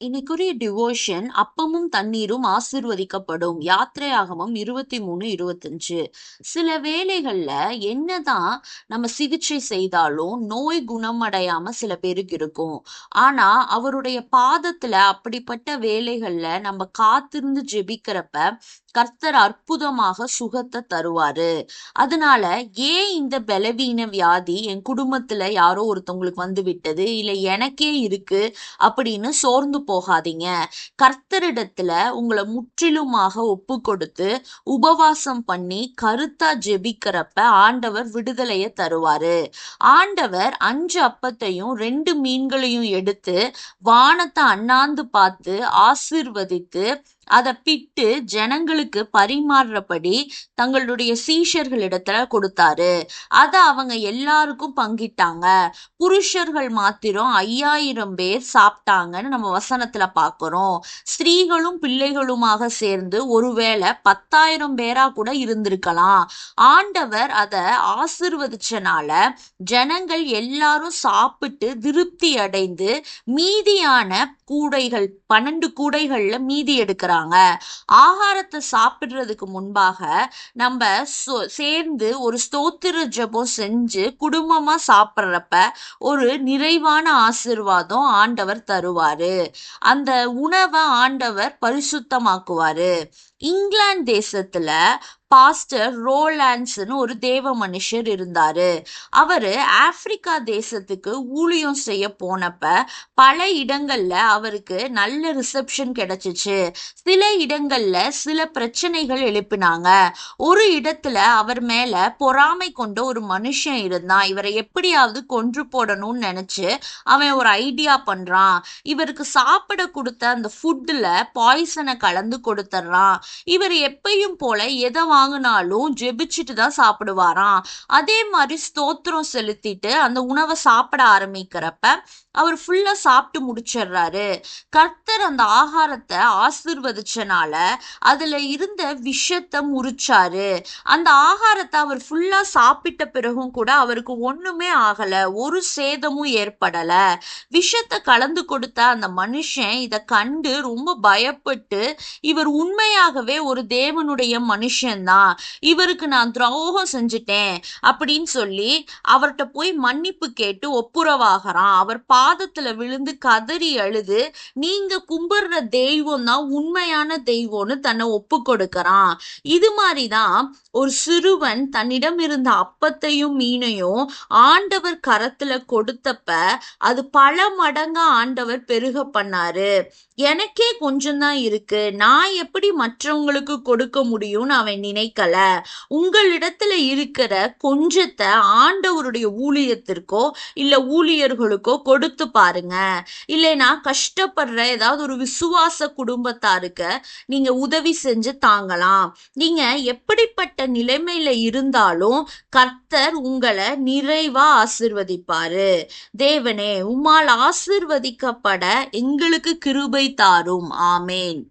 இன்னைக்குரிய devotion அப்பமும் தண்ணீரும் ஆசிர்வதிக்கப்படும். யாத்திரையாகவும் இருபத்தி மூணு இருபத்தஞ்சு. சில வேலைகள்ல என்னதான் நம்ம சிகிச்சை செய்தாலும் நோய் குணமடையாம சில பேருக்கு இருக்கும். ஆனா அவருடைய பாதத்துல அப்படிப்பட்ட வேலைகள்ல நம்ம காத்திருந்து ஜெபிக்கிறப்ப கர்த்தர் அற்புதமாக சுகத்தை தருவாரு. அதனால ஏன் இந்த பலவீன வியாதி என் குடும்பத்துல யாரோ ஒருத்தவங்களுக்கு வந்து விட்டது? இல்ல எனக்கே இருக்கு அப்படின்னு சோர்ந்து போகாதீங்க. கர்த்தரிடத்துல உங்களை முற்றிலுமாக ஒப்பு கொடுத்து உபவாசம் பண்ணி கருத்தா ஜெபிக்கிறப்ப ஆண்டவர் விடுதலைய தருவாரு. ஆண்டவர் அஞ்சு அப்பத்தையும் ரெண்டு மீன்களையும் எடுத்து வானத்தை அண்ணாந்து பார்த்து ஆசிர்வதித்து அதை பிட்டு ஜனங்களுக்கு பரிமாறுறபடி தங்களுடைய சீஷர்களிடத்துல கொடுத்தாரு. அதை அவங்க எல்லாருக்கும் பங்கிட்டாங்க. புருஷர்கள் மாத்திரம் ஐயாயிரம் பேர் சாப்பிட்டாங்கன்னு நம்ம வசனத்துல பாக்குறோம் ஸ்திரீகளும் பிள்ளைகளுமாக சேர்ந்து ஒருவேளை பத்தாயிரம் பேரா கூட இருந்திருக்கலாம். ஆண்டவர் அதை ஆசிர்வதிச்சனால ஜனங்கள் எல்லாரும் சாப்பிட்டு திருப்தி அடைந்து மீதியான கூடைகள் பன்னெண்டு கூடைகள்ல மீதி எடுக்கிறாங்க. ஆகாரத்தை சாப்பிடுறதுக்கு முன்பாக நம்ம சேர்ந்து ஒரு ஸ்தோத்திர ஜபம் செஞ்சு குடும்பமா சாப்பிட்றப்ப ஒரு நிறைவான ஆசிர்வாதம் ஆண்டவர் தருவாரு. அந்த உணவை ஆண்டவர் பரிசுத்தமாக்குவாரு. இங்கிலாந்து தேசத்துல பாஸ்டர் ரோலான்ஸ்னு ஒரு தேவ மனுஷர் இருந்தாரு. அவரு ஆப்பிரிக்கா தேசத்துக்கு ஊழியம் செய்ய போனப்ப பல இடங்கள்ல அவருக்கு நல்ல ரிசப்ஷன் கிடைச்சிச்சு. சில இடங்கள்ல சில பிரச்சனைகள் எழுப்பினாங்க. ஒரு இடத்துல அவர் மேல பொறாமை கொண்ட ஒரு மனுஷன் இருந்தான். இவரை எப்படியாவது கொன்று போடணும்னு நினைச்சு அவன் ஒரு ஐடியா பண்றான். இவருக்கு சாப்பிட கொடுத்த அந்த ஃபுட்ல பாய்சனை கலந்து கொடுத்துட்றான். இவர் எப்பயும் போல எதை வாங்கினாலும் ஜெபிச்சுட்டு தான் சாப்பிடுவாராம். அதே மாதிரி ஸ்தோத்திரம் செலுத்திட்டு அந்த உணவை சாப்பிட ஆரம்பிக்கிறப்ப அவர் ஃபுல்லா சாப்பிட்டு முடிச்சிடுறாரு. கர்த்தர் அந்த ஆகாரத்தை ஆசிர்வதிச்சனால அதுல இருந்த விஷத்தை முறிச்சாரு. அந்த ஆகாரத்தை அவர் ஃபுல்லா சாப்பிட்ட பிறகும் கூட அவருக்கு ஒண்ணுமே ஆகல ஒரு சேதமும் ஏற்படல. விஷத்தை கலந்து கொடுத்த அந்த மனுஷன் இதை கண்டு ரொம்ப பயப்பட்டு இவர் உண்மையாகவே ஒரு தேவனுடைய மனுஷன் மனுஷன்தான் இவருக்கு நான் துரோகம் செஞ்சுட்டேன் அப்படின்னு சொல்லி அவர்கிட்ட போய் மன்னிப்பு கேட்டு ஒப்புரவாகிறான். அவர் பாதத்துல விழுந்து கதறி அழுது நீங்க கும்பிடுற தெய்வம் தான் உண்மையான தெய்வம்னு தன்னை ஒப்பு கொடுக்கறான். இது மாதிரிதான் ஒரு சிறுவன் தன்னிடம் இருந்த அப்பத்தையும் மீனையும் ஆண்டவர் கரத்துல கொடுத்தப்ப அது பல மடங்கா ஆண்டவர் பெருக பண்ணாரு. எனக்கே கொஞ்சம் தான் இருக்கு. நான் எப்படி மற்றவங்களுக்கு கொடுக்க முடியும்னு அவன் நினைக்கல. உங்களிடத்துல இருக்கிற கொஞ்சத்தை ஆண்டவருடைய ஊழியத்திற்கோ இல்ல ஊழியர்களுக்கோ கொடுத்து பாருங்க. இல்லைனா கஷ்டப்படுற ஏதாவது ஒரு விசுவாச குடும்பத்தாருக்கு நீங்க உதவி செஞ்சு தாங்கலாம். நீங்க எப்படிப்பட்ட நிலைமையில இருந்தாலும் கர்த்தர் உங்களை நிறைவா ஆசிர்வதிப்பாரு. தேவனே உம்மால் ஆசிர்வதிக்கப்பட எங்களுக்கு கிருபை தாரும். ஆமேன்.